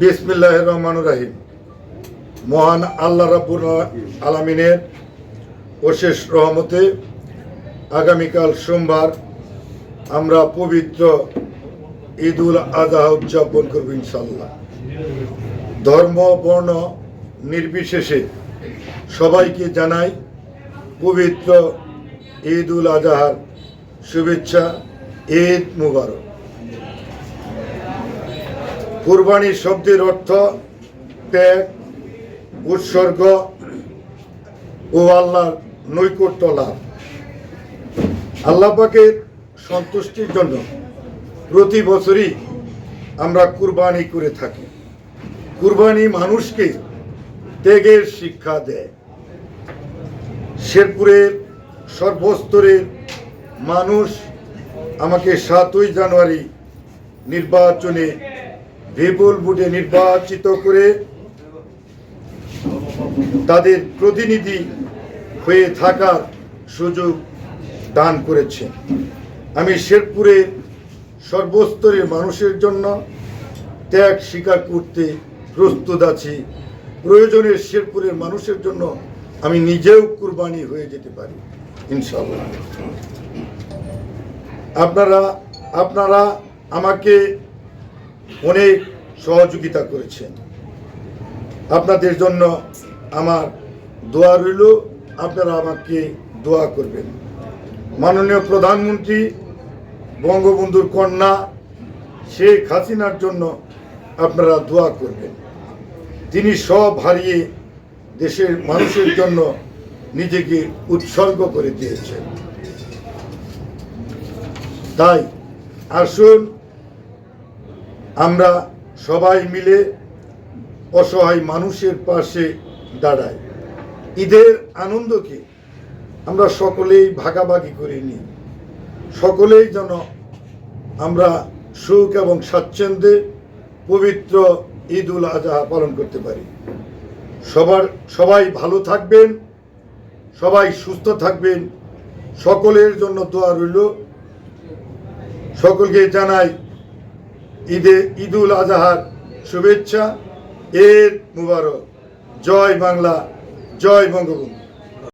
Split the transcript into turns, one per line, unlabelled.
বিসমিল্লাহ রহমান রাহিম। মহান আল্লাহ রাব্বুল আলমিনের অশেষ রহমতে আগামীকাল সোমবার আমরা পবিত্র ঈদ উল আজহা উদযাপন করব ইনশাল্লাহ ধর্ম, বর্ণ নির্বিশেষে সবাইকে জানাই পবিত্র ঈদ উল আজহার শুভেচ্ছা, ঈদ মুবারক। কুরবানি শব্দের অর্থ ত্যাগ, উৎসর্গ ও আল্লাহর নৈকট্য লাভ। আল্লাহ পাকের সন্তুষ্টির জন্য প্রতি বছরই আমরা কুরবানি করে থাকি। কুরবানি মানুষকে ত্যাগের শিক্ষা দেয়। শেরপুরের সর্বস্তরের মানুষ আমাকে সাতই জানুয়ারি নির্বাচনে বিপুল ভোটে নির্বাচিত করে তাদের প্রতিনিধি হয়ে থাকার সুযোগ দান করেছে। আমি শেরপুরে সর্বস্তরের মানুষের জন্য ত্যাগ স্বীকার করতে প্রস্তুত আছি। প্রয়োজনে শেরপুরের মানুষের জন্য আমি নিজেও কুরবানি হয়ে যেতে পারি ইনশাল্লাহ আপনারা আপনারা আমাকে অনেক সহযোগিতা করেছেন। আপনাদের জন্য আমার দোয়া রইল, আপনারা আমাকে দোয়া করবেন। মাননীয় প্রধানমন্ত্রী বঙ্গবন্ধুর কন্যা শেখ হাসিনার জন্য আপনারা দোয়া করবেন। তিনি সব হারিয়ে দেশের মানুষের জন্য নিজেকে উৎসর্গ করে দিয়েছেন। তাই আসুন আমরা সবাই মিলে অসহায় মানুষের পাশে দাঁড়াই। ঈদের আনন্দকে আমরা সকলেই ভাগাভাগি করে নিই। সকলেই যেন আমরা সুখ এবং স্বাচ্ছন্দ্যে পবিত্র ঈদ উল আজহা পালন করতে পারি। সবার, সবাই ভালো থাকবেন, সবাই সুস্থ থাকবেন। সকলের জন্য দোয়া রইল। সকলকে জানাই ঈদে ঈদুল আজহার শুভেচ্ছা এর মুবারক। জয় বাংলা জয় বঙ্গবন্ধু।